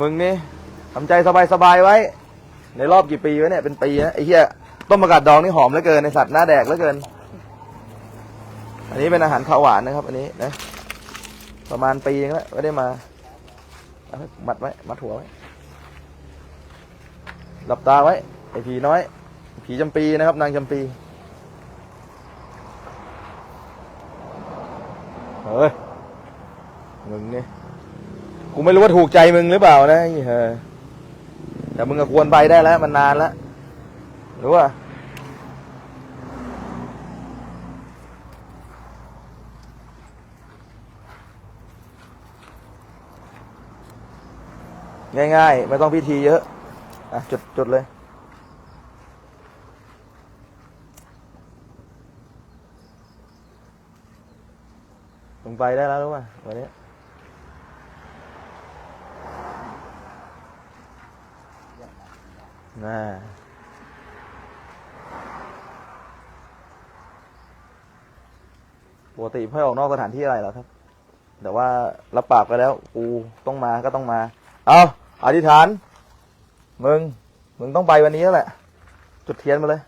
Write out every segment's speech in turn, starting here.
มึงนี่ทำใจสบายๆไว้ ในรอบกี่ปีวะเนี่ยเป็นปีนะไอ้เหี้ยต้มประกาศดองนี่หอมเหลือเกินในสัตว์หน้าแดกเหลือเกิน อันนี้เป็นอาหารข้าวหวานนะครับ อันนี้นะ ประมาณปีนึงแล้วไม่ได้มามัดไว้มัดหัวไว้หลับตาไว้ไอ้ผีน้อย ผีจำปีนะครับ นางจำปีเฮ้ยมึงนี่ กูไม่รู้ว่าถูกใจมึงหรือเปล่านะไอ้เฮ้ยแต่มึงก็ควรไปได้แล้ว มันนานแล้วรู้ว่าง่ายๆ ไม่ต้องพิธีเยอะ อะ จุดจุดเลยลงไปได้แล้วรู้ป่ะวันนี้ น่าปกติไม่อออกนอกสถานที่อะไรหรอกครับ แต่ว่ารับปากไปแล้ว กูต้องมาก็ต้องมา เอาอธิษฐาน มึง มึงต้องไปวันนี้แล้วแหละ จุดเทียนมาเลย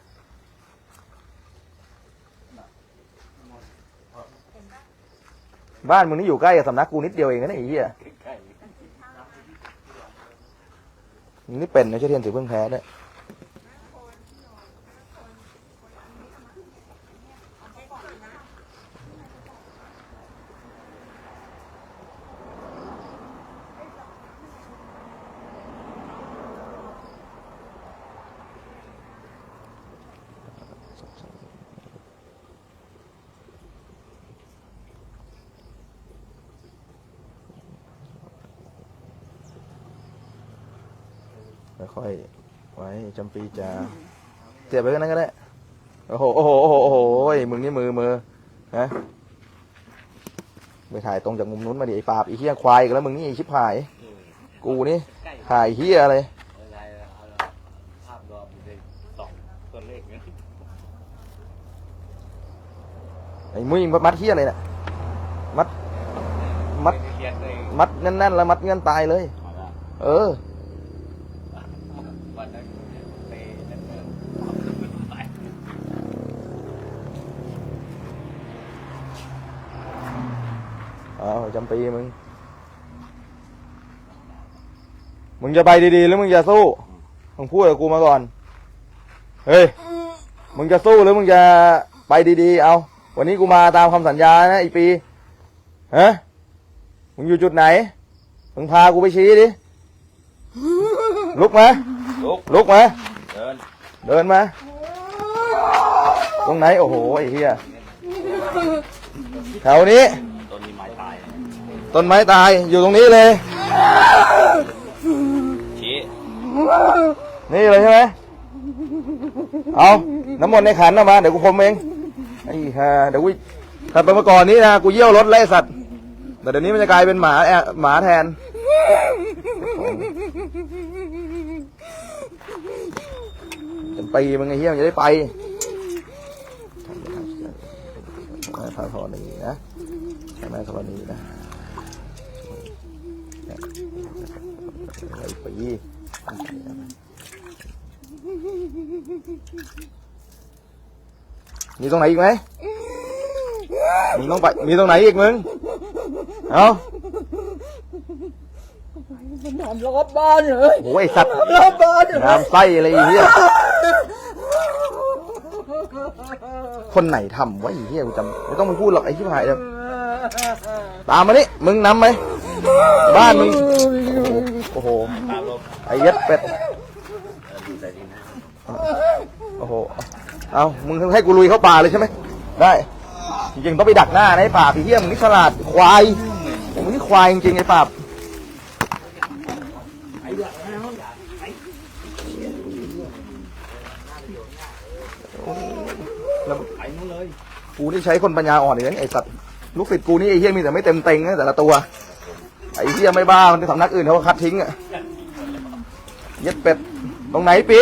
บ้านมึงนี่อยู่ใกล้กับสำนักกูนิดเดียวเองนะไอ้เหี้ยมึง นี่เป็นนะเชื่อเทียนถือเพิ่งแพ้เนี่ยค่อยๆไว้ จำปีจะเสียบไปกันนั้นก็ได้ โอ้โห โอ้โห โอ้โหโอ้โหมึงนี่มือมือนะไปถ่ายตรงจากมุมนู้นมาดิไอ้ปราบไอ้เหี้ยควายกันแล้วมึงนี่ไอ้ชิบหาย กูนี่ถ่ายเหี้ยอะไรอะไรเอาภาพรวมในสองตัวเลขเนี่ยไอ้มุ้ยมัดเหี้ยอะไรเนี่ยมัด มัดเขียนเลยมัดแน่นๆแล้วมัดเงื่อนตายเลยมาละเออ วันนั้นไปนั่นเองไป เอาจำปีมึง มึงจะไปดีๆ หรือมึงจะสู้ มึงพูดกับกูมาก่อน เฮ้ย มึงจะสู้หรือมึงจะไปดีๆ เอา วันนี้กูมาตามคำสัญญานะไอีปี ฮะ มึงอยู่จุดไหน มึงพากูไปชี้ดิ ลุกมา ลุก ลุกมา เดิน เดินมา ตรงไหน โอ้โห ไอ้เหี้ยแถวนี้ต้นนี้ไม้ตาย ต้นไม้ตายอยู่ตรงนี้เลย ชี้นี่เลยใช่ไหมเอาน้ำมนต์ในขันเอามา เดี๋ยวกูพรมเองไอ้ห่าเดี๋ยวกูถ้าเป็นเมื่อก่อนนี้นะกูเยี่ยวรถไล่สัตว์ แต่เดี๋ยวนี้มันจะกลายเป็นหมาแอะหมาแทนเป็นปีมึงไอ้เหี้ยมึงจะได้ไปแม่พระธรณีนะใช่ไหมธรณีนะ ไอ้ปีมีตรงไหนอีกไหมมึงต้องไป มีตรงไหนอีกมึง เอามันทำรอบบ้านเลยโอ้ยสัตว์รอบบ้านเลยน้ำไส้อะไรอีเหี้ยคนไหนทำวะไอ้เหี้ยกูจำไม่ต้องมาพูดหรอกไอ้ที่หายเลยตามมานี่มึงนำไหมบ้านมึง โอ้โหตามลม ไอ้ย็ดเป็ด โอ้โห เอามึงให้กูลุยเข้าป่าเลยใช่ไหม ได้ จริงๆต้องไปดักหน้านะไอ้ป่าบไอ้เหี้ยมงนี่ฉลาดควายมึงนี่ควายจริงๆไอ้ป่าแล้วไปนู้นเลยกูนี่ใช้คนปัญญาอ่อนเลยไอ้สัตว์ลูกศิษย์กูนี่ไอ้เหี้ยมีแต่ไม่เต็มเต็งนะแต่ละตัว ไอ้เหี้ยไม่บ้ามันสำนักอื่นเขาคัดทิ้งอะ เย็ดเป็ด ตรงไหนปี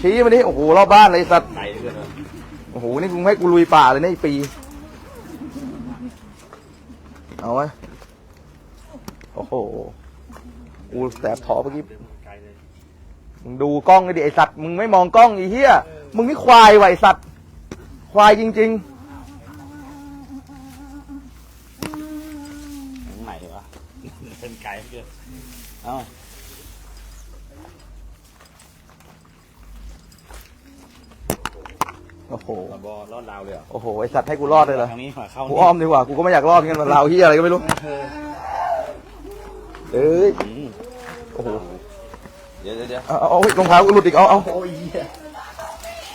ชี้มาดิโอ้โหรอบบ้านเลยไอ้สัตว์ไกลเหลือเกินโอ้โห นี่กูให้กูลุยป่าเลยนะไอ้ปี เอาไหมโอ้โห กูแสบท้อเมื่อกี้ ไกลเลยมึงดูกล้องไอ้ดิไอสัตว์ มึงไม่มองกล้องไอ้เหี้ย มึงนี่ควายว่ะไอสัตว์ ควายจริงไหนวะ เป็นไกลเกินเอ้าๆ โอ้โหมาบอลอดราวเลยเหรอโอ้โห ไอสัตว์ให้กูรอดเลยเหรอ ทางนี้มาเข้ากูอ้อมดีกว่า กูก็ไม่อยากรอดงั้นมันเราเหี้ยอะไรก็ไม่รู้เอ้ย อืมโอ้โห เดี๋ยวเดี๋ยวเดี๋ยวเอาเอาเอารองเท้ากูหลุดอีก เอาเอาโอ้ยเหี้ย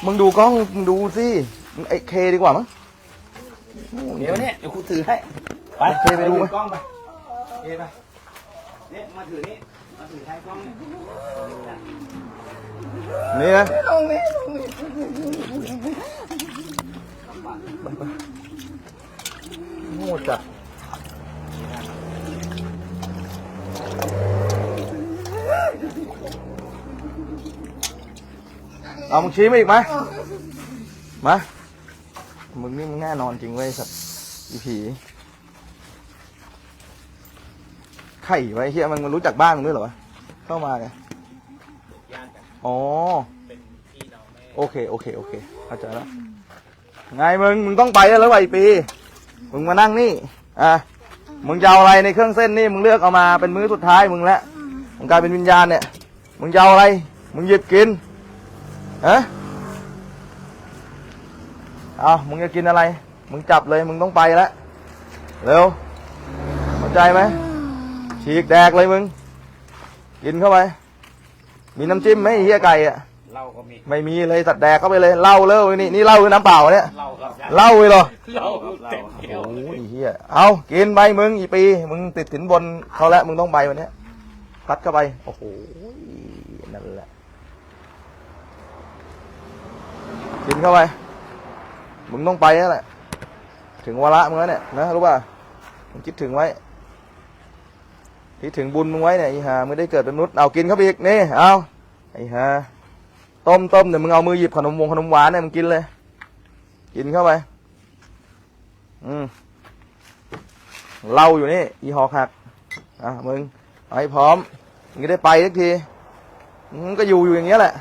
มึงดูกล้อง มึงดูสิมึงไอเคดีกว่ามั้ง เดี๋ยวเนี่ยเดี๋ยวกูถือให้ ไปเคไปดูไหมถือกล้องไปเคไปเนี่ยมาถือนี่มาถือแท นกล้องเนี่ยนี่นะโง่จัดเอามึงชี้มาอีกไหมมา มึงนี่มึงแน่นอนจริงเว้ยสัตว์อีผี ไข่ไว้เฮียมันมันรู้จักบ้านมึงด้วยเหรอวะเข้ามาไงอ๋อโอเคโอเคโอเคเข้าใจแล้วไงมึงมึงต้องไปแล้วไอ้ปี มึงมานั่งนี่อะมึงจะเอาอะไรในเครื่องเส้นนี่มึงเลือกเอามาเป็นมื้อสุดท้ายมึงแล้วมึงกลายเป็นวิญญาณเนี่ย มึงจะเอาอะไร มึงหยิบกินฮะเอามึงจะกินอะไร มึงจับเลย มึงต้องไปแล้วเร็วเข้าใจไหม ฉีกแดกเลยมึง กินเข้าไป มีน้ำจิ้มไหมไอ้เฮียไก่อะเหล้าก็มีไม่มีเลยสัตว์แดกเข้าไปเลยเหล้าเล่านี่นี่เหล้าหรือน้ำเปล่าเนี่ยเหล้าครับเหล้าเลยเหรอ เหล้าเต็มเดียวโอ้ยเฮียเอากินไปมึงอีปี มึงติดสินบนเขาแล้วมึงต้องไปวันเนี้ยพัดเข้าไป โอ้โห นั่นแหละ กินเข้าไป มึงต้องไปแล้วแหละ ถึงวาระมึงแล้วเนี่ยนะรู้ป่ะมึงคิดถึงไว้ คิดถึงบุญมึงไว้เนี่ยไอ้ห่ามึงได้เกิดเป็นมนุษย์เอากินเข้าไปอีกนี่เอาไอ้ห่าต้มต้มเดี๋ยวมึงเอามือหยิบขนมวงขนมหวานเนี่ยมึงกินเลย กินเข้าไป อืมเล่าอยู่นี่อีหอกหักอะมึงเอาให้พร้อมมึงได้ไปสักทีมึงก็อยู่อยู่อย่างเงี้ยแหละ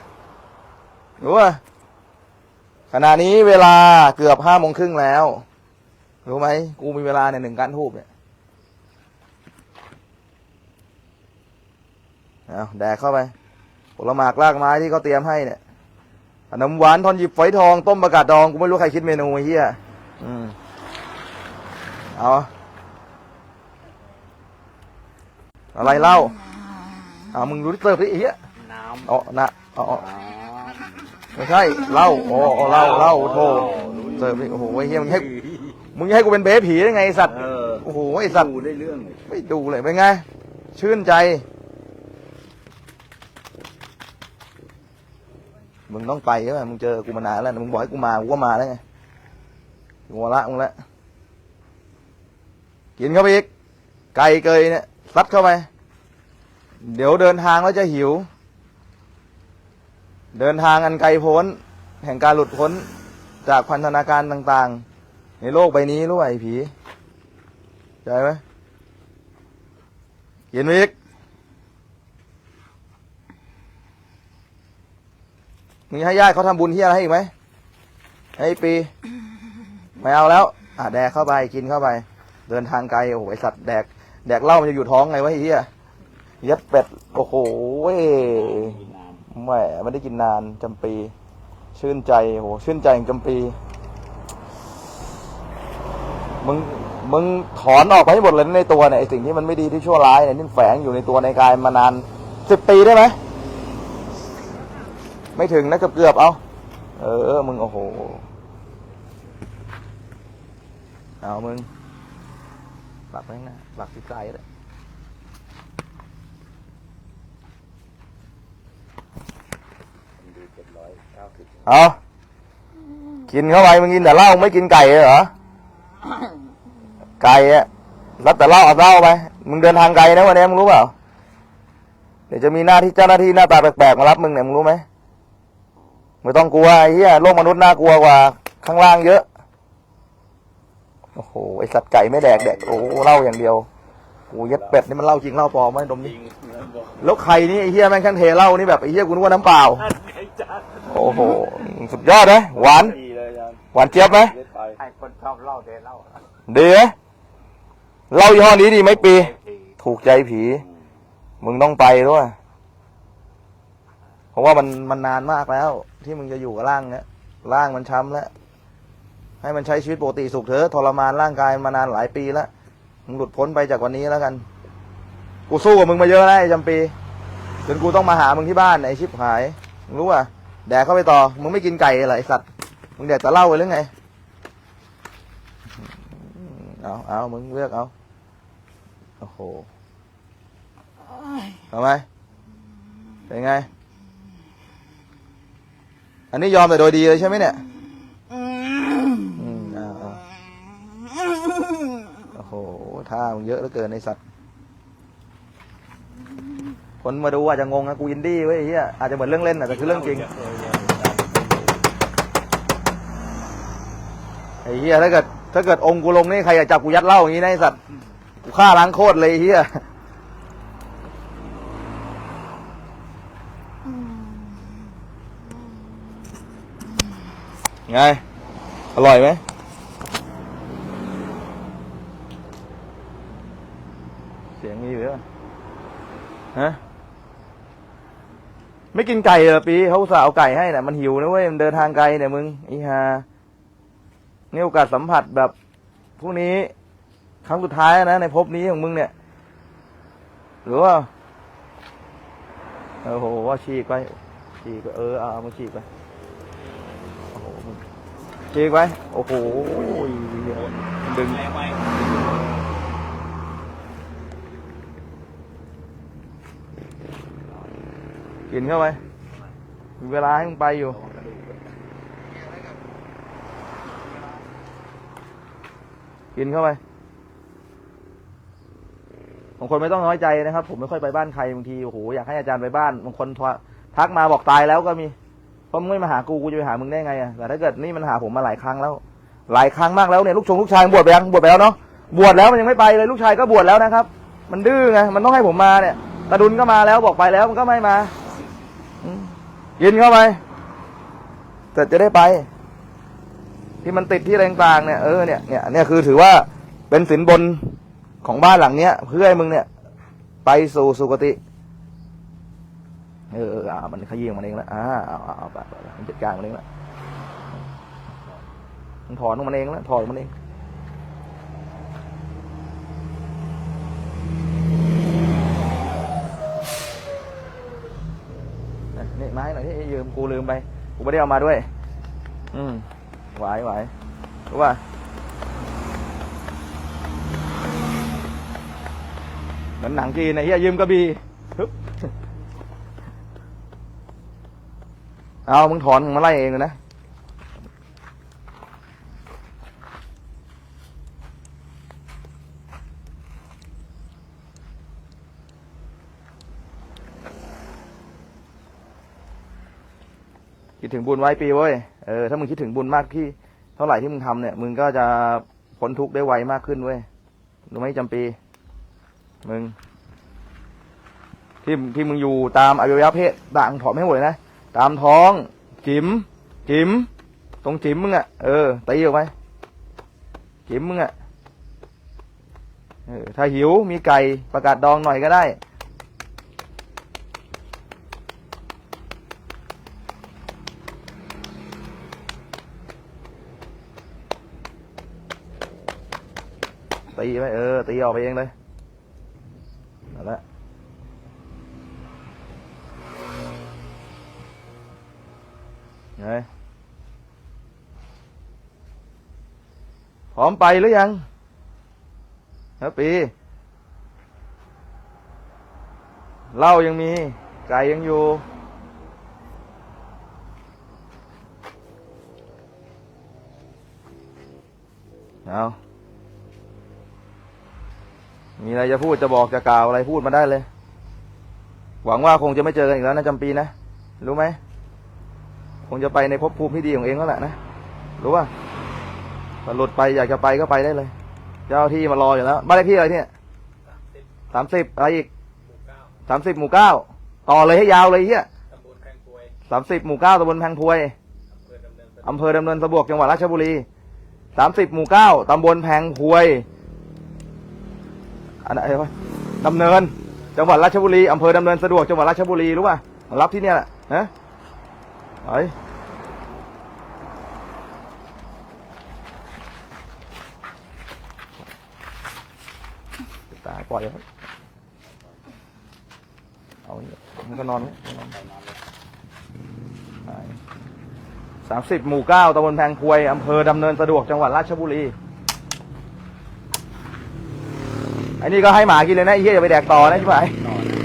รู้ป่ะขณะนี้เวลาเกือบห้าโมงครึ่งแล้ว รู้ไหมกูมีเวลาในยหนึ่งการทูบเนี่ย เอาแดกเข้าไปผลหมากรากไม้ที่เขาเตรียมให้เนี่ยขนมหวานทอนหยิบฝอยทอง ต้มประกาศดองกูไม่รู้ใครคิดเมนูไอ้เฮียอืมเอาอะไรเล่าเอามึงรู้ที่เติร์ฟดิไอ้เฮียน้ำเอานะเอาเอาอ๋อไม่ใช่เหล้าโอ้โอ้เหล้าเหล้าโธ่เติร์ฟดิโอ้โหไอ้เฮียมึงให้มึงจะให้กูเป็นเบ๊ผีได้ไงไอ้สัตว์เออโอ้โหไอ้สัตว์ดูได้เรื่องเลยไม่ดูเลยเป็นไง ชื่นใจ มึงต้องไปใช่ไหมมึงเจอกูมานานแล้วมึงบอกให้กูมากูก็มาแล้วไงถึงวาระมึงแล้วกินเข้าไปอีก ไก่เกยเนี่ยซัดเข้าไป เดี๋ยวเดินทางแล้วจะหิว เดินทางอันไกลโพ้น แห่งการหลุดพ้นจากพันธนาการต่าง ๆ ในโลกใบนี้รู้ไหมผี ใจไหมกินไปอีก มึงให้ญาติเขาทำบุญที่อะไรให้อีกไหมให้ปี ไม่เอาแล้ว อะแดกเข้าไปกินเข้าไป เดินทางไกลโอ้โหไอสัตว์แดก แดกเหล้ามันจะอยู่ท้องไงวะไอ้เหี้ยเย็ดเป็ดโอ้โหเว้ยกินน้แหมไม่ได้กินนานจำปี ชื่นใจโอ้โหชื่นใจจำปี มึงมึงถอนออกไปให้หมดเลยนะในตัวเนี่ยไอสิ่งที่มันไม่ดีที่ชั่วร้ายเนี่ยนี่แฝงอยู่ในตัวในกายมานานสิบปีได้ไหม ไม่ถึงนะเกือบเกือบเอา เออ มึงโอ้โห เอามึงหลับไปข้น้าหลับที่ไกลเลยเอยเก้าสิบเอากินเข้าไปมึงกินแต่เหล้าไม่กินไก่เลยเหรอ ไก่อะรับแต่เหล้าเอาเหล้าไป มึงเดินทางไกลนะวันนี้มึงรู้เปล่า เดี๋ยวจะมีหน้าที่เจ้าหน้าที่หน้าตาแปลกๆมารับมึงเนี่ยมึงรู้ไหม ไม่ต้องกลัวไอ้เหี้ยโลกมนุษย์น่ากลัวกว่า ข้างล่างเยอะ โอ้โห ไอสัตว์ไก่ไม่แดกแดก โอ้โหเหล้าอย่างเดียวโอ้เย็ดเป็ดนี่มันเหล้าจริงเหล้าปลอมไหมดมจดิริงบอกแล้วใครนี่ไอ้เฮียแม่งขั้นเทเหล้านี่แบบไอ้เฮียกูนึกว่าน้ำเปล่านั่นไงจานโอ้โห สุดยอดนะหวาน ดีเลยจานหวานเจี๊ยบไหมเล่นไปไอ้คนชอบเหล่าเดเหล่าดีไหมเหล้ายี่ห้อนี้ดีไหมปีทีถูกใจผี มึงต้องไปด้วย เพราะว่ามันมันนานมากแล้ว ที่มึงจะอยู่กับร่างเนี้ยร่างมันช้ำแล้ว ให้มันใช้ชีวิตปกติสุขเถอะทรมานร่างกายมานานหลายปีแล้วมึงหลุดพ้นไปจากวันนี้แล้วกัน กูสู้กับมึงมาเยอะแล้วไอ้จำปีจนกูต้องมาหามึงที่บ้านไอ้ชิบหายมึงรู้ป่ะแดกเข้าไปต่อ มึงไม่กินไก่เหรอไอ้สัตว์มึงแดกแต่เหล้าไปหรือไงเอาเอามึงเลือกเอาโอ้โหทำไมเป็นไง อันนี้ยอมแต่โดยดีเลยใช่ไหมเนี่ยอืมเอาเอาโอ้โหท่ามึงเยอะเหลือเกินในสัตว์ คนมาดูอาจจะงงนะกูอินดี้เว้ยไอ้เฮียอาจจะเหมือนเรื่องเล่นอะแต่คือเรื่องจริง ไอ้เฮียถ้าเกิดถ้าเกิดองค์กูลงนี่ใครจะจับกูยัดเหล้าอย่างนี้นะไอ้สัตว์ กูฆ่าล้างโคตรเลยไอ้เฮีย ไง อร่อยไหมเสียงมีอยู่ด้วยฮะไม่กินไก่เหรอปีเขาสาห์เอาไก่ให้น่ะมันหิวนะเว้ยมันเดินทางไกลเนี่ยมึงอีฮานี่โอกาสสัมผัสแบบพวกนี้ ครั้งสุดท้ายนะในภพนี้ของมึงเนี่ย หรือว่าโอ้โหว่าฉีกไปฉีกไปเออเอามาฉีกไป ฉีกไปโอ้โหดึงกินเข้าไปมีเวลาให้มึงไปอยู่กินเข้าไปบางคนไม่ต้องน้อยใจนะครับ ผมไม่ค่อยไปบ้านใครบางที โอ้โห อยากให้อาจารย์ไปบ้าน บางคนทักมาบอกตายแล้วก็มี เพราะมึงไม่มาหากูกูจะไปหามึงได้ไงอะแต่ถ้าเกิดนี่มันหาผมมาหลายครั้งแล้ว หลายครั้งมากแล้วเนี่ยลูกชงลูกชายบวชไปยังบวชไปแล้วเนาะบวชแล้วมันยังไม่ไปเลยลูกชายก็บวชแล้วนะครับ มันดื้อไงมันต้องให้ผมมาเนี่ยตาดุลก็มาแล้วบอกไปแล้วมันก็ไม่มาอืมกินเข้าไปเสร็จะได้ไป ที่มันติดที่อะไรต่างๆเนี่ยเออเนี่ยเนี่ยเนี่ยคือถือว่าเป็นสินบนของบ้านหลังเนี้ยเพื่อให้มึงเนี่ย ไปสู่สุคติ เออเอออ่ามันขยี้มันเองแล้วอ่าเอาเอาไปมันจัดการมันเองแล้วมันถอนมันเองแล้วถอนมันเองนะนี่ไม้หน่อยที่ยืมกูลืมไปกูไม่ได้เอามาด้วย อืมไหวไหวรู้ป่ะเหมือนหนังจีนไอ้เหี้ยยืมกระบี่ฮึบ เอามึงถอนมึงมาไล่เองเลยนะคิดถึงบุญไว้ปีเว้ย เออ ถ้ามึงคิดถึงบุญมากที่เท่าไหร่ที่มึงทำเนี่ย มึงก็จะพ้นทุกข์ได้ไวมากขึ้นเว้ยรู้ไหมจำปี มึง ที่ที่มึงอยู่ตามอวัยวะเพศด่างถอดไม่หมดเลยนะ ตามท้อง จิ๋มจิ๋มตรงจิ๋มมึงอะ่ะเออตีออกไปจิ๋มมึงอะ่ะเออถ้าหิวมีไก่ประกาศดองหน่อยก็ได้ ตีไปเออตีออกไปเองเลยนั่นแหละ ไงพร้อมไปหรือยังฮะปีเหล้ายังมี ไก่ยังอยู่ เอามีอะไรจะพูดจะบอกจะกล่าวอะไรพูดมาได้เลย หวังว่าคงจะไม่เจอกันอีกแล้วนะจำปีนะ รู้ไหม งจะไปในภพภูมิที่ดีของเองแล้วแหละนะรู้ป่ะถ้าหลุดไปอยากจะไปก็ไปได้เลย เจ้าที่มารออยู่แล้วบ้านเลขที่อะไรเนี่ยสามสิบอะไรอีกสามสิบหมู่เก้าต่อเลยให้ยาวเลยเฮียสามสิบหมู่เก้าตำบลแพงพวยอำเภอดำเนินสะดวกจังหวัดราชบุรีสามสิบหมู่เก้าตำบลแพงพวยอันไหนวะดำเนิน จังหวัดราชบุรีอำเภอดำเนินสะดวกจังหวัดราชบุรีรู้ป่ะรับที่เนี่ยแหละนะไอ้ตายปล่อยเลยเอาเนี่ยมันก็นอนนอนไปนอนเลยสามสิบหมู่เก้าตำบลแพงพวยอำเภอดำเนินสะดวกจังหวัดราชบุรีอ้นี่ก็ให้หมากินเลยนะไอ้เหี้ยอย่าไปแดกต่อนะใช่ไหมนอนนะ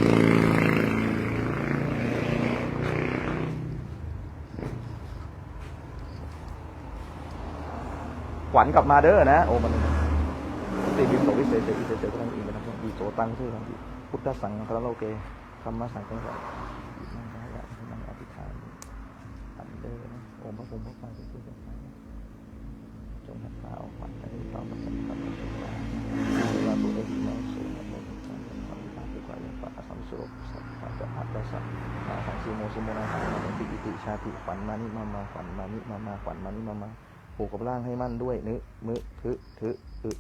ขวัญกลับมาเด้อนะ โอ้มัน ติบิโตวิเศษเศษวิเศษเศษพลังอินทร์นะครับดีโตตังชื่อทังดีพุทธสังฆราโลเกธรรมสังฆรานั่งได้ละนั่งอธิษฐานอันเด้อนะโอ้พระพุทธพระพาสุทธิ์จงหัดเท้าขวัญให้ต่อประสบความสำเร็จเวลาตัวเองมาสู่ในโลกกาเป็นความวิพากษ์กว่าอย่างปะสัมสุรสัพพะจะอัตตสัพมาสังสีโมสิโมนาหามาเป็นปิติชาติขวัญมานิมามาขวัญมานิมามาขวัญมานิมามาผูกกับร่างให้มั่นด้วยนึมือทึทึอึ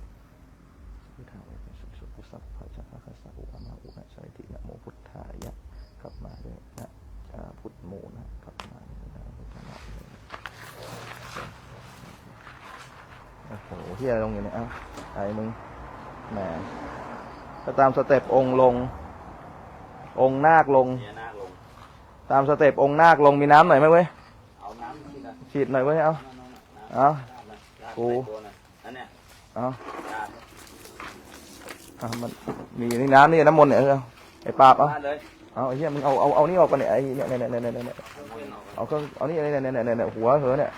พุทธาเวเป็นสุสุพุสัพพะจักขะสะอุอามาอุนะชัยตินะโมพุทธายะกลับมาด้วยนะอ่าพุทธโมนะกลับมาด้วยนะพุทธนะ โอ้โหเฮียลงอย่างนี้เอ้าไอ้มึงแหมก็ตามสเต็ปองค์ลง องค์นาคลง เนี่ยน้าลง ตามสเต็ปองค์นาคลงมีน้ำหน่อยไหมเว้ยเอาน้ำที่นะฉีดหน่อยเว้ยเอาเอา น้ำโอ้ ใส่ตัวนะอันเนี้ยเอาน้ำอะมันมีนี่น้ำนี่น้ำมนต์เนี่ยเออไอ้ปราบเอามาเลยเอาไอ้เหี้ยมึงเอาเอาเอานี่ออกก่อนเนี่ยไอ้เนี่ยเนี่ยเนี่ยเนี่ยเนี่ยเนี่ยเอาเครื่องเอานี่เนี่ยเนี่ยเนี่ยเนี่ยเนี่ยหัวเหอเนี่ย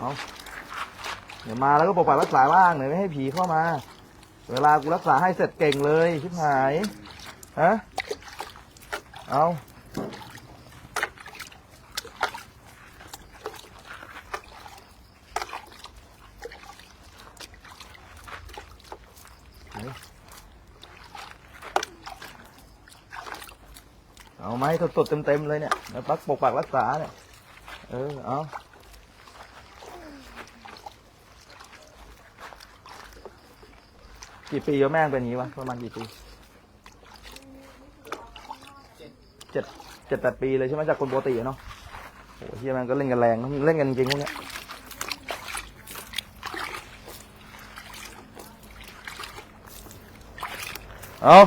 เอาเดี๋ยวมาแล้วก็ปกปักรักษาบ้างหน่อยไม่ให้ผีเข้ามา เวลากูรักษาให้เสร็จเก่งเลยชิบหายฮะเอาเอาไหมสดๆเต็มๆเลยเนี่ยแล้วปักปกปักรักษาเนี่ย เออ เอา กี่ปีแล้วแม่งเป็นอย่างนี้วะประมาณกี่ปีเจ็ดเจ็ดแปดปีเลยใช่ไหมจากคนปกติอะเนาะโอ้เฮียแม่งก็เล่นกันแรงเล่นกันจริงพวกเนี้ยเอา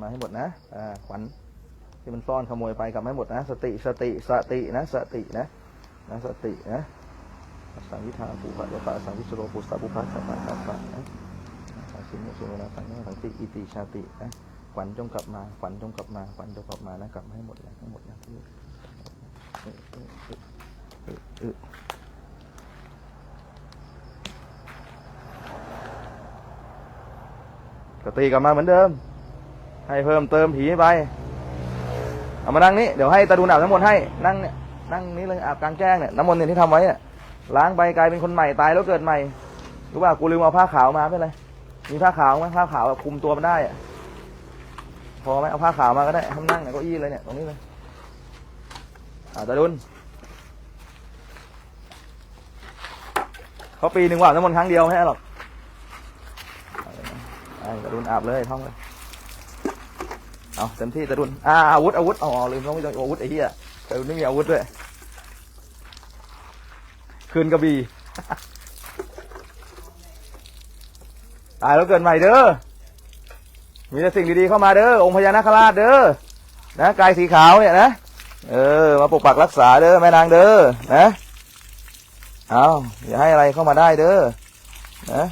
มาให้หมดนะอ่าขวัญที่มันซ่อนขโมยไปกลับให้หมดนะ สติสติสตินะสตินะนะสตินะสังวิธาปุปะยะปะสังวิสโรปุสสะปุพะสัพพะสัพพะนะสังสิโมสุโรนะสังสังติอิติชาตินะขวัญจงกลับมาขวัญจงกลับมาขวัญจงกลับมานะกลับให้หมดเลยทั้หมดนะเออกตีกลับมาเหมือนเดิม ให้เพิ่มเติมผีไป เอามานั่งนี้เดี๋ยวให้ตาดูอาบน้ำมนต์ให้นั่งเนี่ยนั่งนี้เลยอาบกลางแจ้งเนี่ยน้ำมนต์เนี่ยที่ทำไว้เนี่ยล้างไปกลายเป็นคนใหม่ตายแล้วเกิดใหม่รู้ป่ะกูลืมเอาผ้าขาวมาไม่เป็นไรมีผ้าขาวไหมผ้าขาวแบบคลุมตัวมันได้อะพอไหมเอาผ้าขาวมาก็ได้ทำนั่งเนี่ยเก้าอี้เลยเนี่ยตรงนี้เลยอ่าตาดุนเขาปีหนึ่งว่าน้ำมนต์ครั้งเดียวไม่ใช่หรอกอาตาดุนอาบเลยท่องเลย เอาเต็มที่ตะดุนอ่าอาวุธอาวุธอ๋อลืมต้องมีอาวุธไอ้เหี้ยขแต่ไม่มีอาวุธด้วยคืนกระบี่ตายแล้วเกินใหม่เด้อ มีแต่สิ่งดีๆเข้ามาเด้อ องค์พญานาคราชเด้อ นะกายสีขาวเนี่ยนะ เออ มาปกปักรักษาเด้อแม่นางเด้อ นะ เอาอย่าให้อะไรเข้ามาได้เด้อ นะ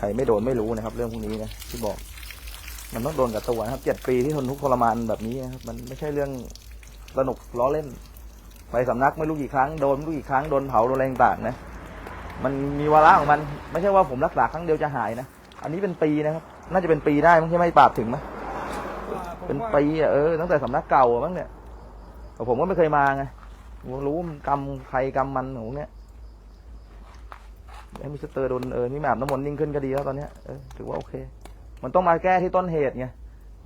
ใครไม่โดนไม่รู้นะครับ เรื่องพวกนี้นะที่บอก มันต้องโดนกับตัวนะครับเจ็ดปีที่ทนทุกข์ทรมานแบบนี้นะครับมันไม่ใช่เรื่องสนุกล้อเล่น ไปสำนักไม่รู้กี่ครั้งโดนไม่รู้กี่ครั้งโดนเผาโดนอะไรต่างๆนะมันมีวาระของมัน ไม่ใช่ว่าผมรักษาครั้งเดียวจะหายนะอันนี้เป็นปีนะครับ น่าจะเป็นปีได้มั้งใช่ไหมปราบถึงไหมเป็นปีอะเออตั้งแต่สำนักเก่ามั้งเนี่ยแต่ผมก็ไม่เคยมาไงรู้มันกรรมใครกรรมมันของเนี่ย ไอ้มิสเตอร์โดนเออนี่แมบน้ำมนต์นิ่งขึ้นก็ดีแล้วตอนเนี้ยเออถือว่าโอเค มันต้องมาแก้ที่ต้นเหตุไง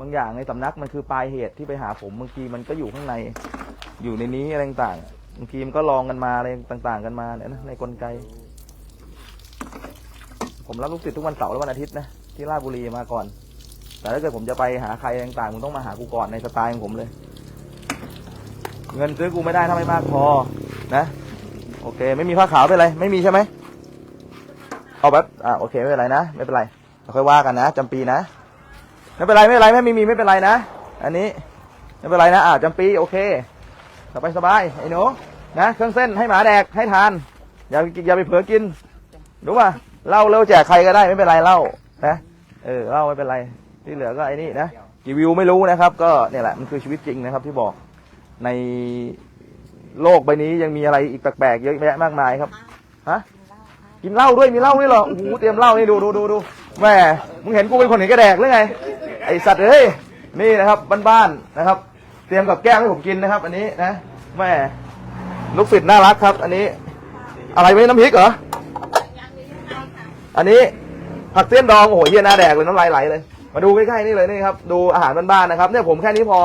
บางอย่างในสำนักมันคือปลายเหตุที่ไปหาผมบางทีมันก็อยู่ข้างใน อยู่ในนี้อะไรต่างบางทีมันก็ลองกันมาอะไรต่าง ๆ กันมาเนี่ยนะในกลไก ผมรับลูกศิษย์ทุกวันเสาร์และวันอาทิตย์นะที่ราชบุรีมาก่อน แต่ถ้าเกิดผมจะไปหาใครต่างๆมึงต้องมาหากูก่อนในสไตล์ของผมเลย เงินซื้อกูไม่ได้ถ้าไม่มากพอนะ โอเค ไม่มีผ้าขาวเป็นไร ไม่มีใช่ไหม เอาแบบอ่าโอเคไม่เป็นไรนะไม่เป็นไรเราค่อยว่ากันนะจำปีนะ ไม่เป็นไรไม่เป็นไรไม่มีมีไม่เป็นไรนะ อันนี้ไม่เป็นไรนะอ่าจำปีโอเคสบายสบายไอ้หนูนะเครื่องเส้นให้หมาแดกให้ทาน อย่าอย่าไปเผลอกินรู้ป่ะเล้าเล่าแจกใครก็ได้ไม่เป็นไรเล้านะเออเล้าไม่เป็นไรที่เหลือก็ไอ้นี่นะกี่วิวไม่รู้นะครับ ก็เนี่ยแหละมันคือชีวิตจริงนะครับ ที่บอกในโลกใบนี้ยังมีอะไรอีกแปลกๆเยอะแยะมากมายครับฮะ กินเหล้าด้วยมีเหล้าด้วยเหรอโอ้โหเตรียมเหล้านี่ดูดูดูดูแม่มึงเห็นกูเป็นคนเห็นกระแดกหรือไงไอสัตว์เอ้ยนี่นะครับบ้านๆนะครับ เตรียมกับแก้มให้ผมกินนะครับ อันนี้นะแม่ลูกศิษย์น่ารักครับ อันนี้ อะไรไม่น้ำพริกเหรออันนี้ผักเสี้ยนดองโอ้โหเยี่ยหน้าแดกเลยน้ำลายไหลเลย มาดูใกล้ๆนี่เลยนี่ครับดูอาหารบ้านๆนะครับเนี่ยผมแค่นี้พอ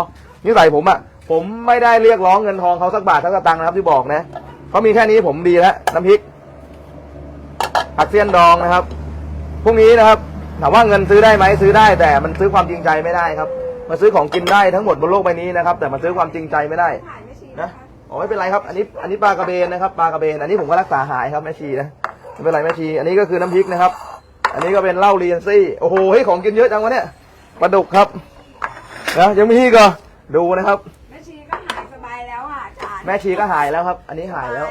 นิสัยผมอะผมไม่ได้เรียกร้องเงินทองเขาสักบาทสักสตังค์นะครับที่บอกนะเขามีแค่นี้ผมดีแล้วน้ำพริก ผักเสี้ยนดองนะครับพรุ่งนี้นะครับ ถามว่าเงินซื้อได้ไหมซื้อได้ แต่มันซื้อความจริงใจไม่ได้ครับ มาซื้อของกินได้ทั้งหมดบนโลกใบนี้นะครับ แต่มันซื้อความจริงใจไม่ได้นะอ๋อไม่เป็นไรครับ อันนี้ อันนี้ปลากระเบนนะครับ ปลากระเบน อันนี้ผมก็รักษาหายครับแม่ชีนะ ไม่เป็นไรแม่ชี อันนี้ก็คือน้ำพริกนะครับ อันนี้ก็เป็นเหล้าเรียนซี่ โอ้โหเฮ้ยของกินเยอะจังวะเนี่ย ปลาดุกครับ นะยังมีอีกเหรอดูนะครับ แม่ชีก็หายสบายแล้วอะอาจารย์แม่ชีก็หายแล้วครับ อันนี้หายแล้ว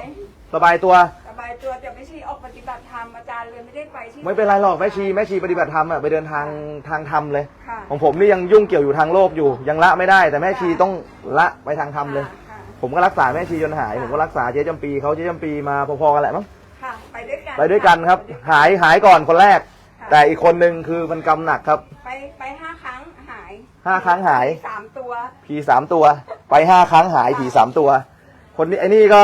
สบายตัวสบายตัวแต่แม่ชีออกปฏิบัติธรรมอาจารย์เลยไม่ได้ไปที่ไม่เป็นไรหรอกแม่ชีแม่ชีปฏิบัติธรรมอะไปเดินทางทางธรรมเลย ค่ะของผมนี่ยังยุ่งเกี่ยวอยู่ทางโลกอยู่ ยังละไม่ได้ แต่แม่ชีต้องละไปทางธรรมเลย ค่ะผมก็รักษาแม่ชีจนหาย ผมก็รักษาเจ๊จำปีเขาเจ๊จำปีมาพอๆกันแหละมั้งค่ะไปด้วยกันไปด้วยกันครับ หายหายก่อนคนแรกแต่อีกคนหนึ่งคือมันกำหนักครับ ไปไปห้าครั้งหายห้าครั้งหาย สามตัว ผีสามตัว ไปห้าครั้งหายผีสามตัว คนนี้ไอ้นี่ก็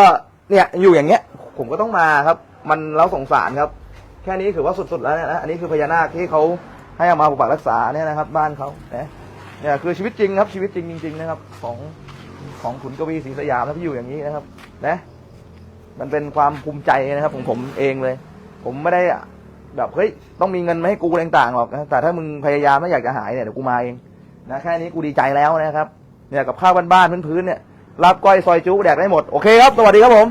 เนี่ยอยู่อย่างเงี้ย ผมก็ต้องมาครับ มันเราสงสารครับ แค่นี้ถือว่าสุดๆแล้วนะอันนี้คือพญานาคที่เขาให้เอามาปกปักรักษาเนี่ยนะครับ บ้านเขานะเนี่ยคือชีวิตจริงครับชีวิตจริงจริง ๆ นะครับ ของของขุนกวีศรีสยามแล้วที่อยู่อย่างนี้นะครับนะมันเป็นความภูมิใจนะครับของผมเองเลย ผมไม่ได้แบบเฮ้ยต้องมีเงินมาให้กูอะไรต่างๆหรอกนะแต่ถ้ามึงพยายามไม่อยากจะหายเนี่ยเดี๋ยวกูมาเองนะแค่นี้กูดีใจแล้วนะครับเนี่ยกับข้าวบ้านๆพื้นๆเนี่ยรับก้อยซอยจุแดกได้หมด โอเคครับ สวัสดีครับผม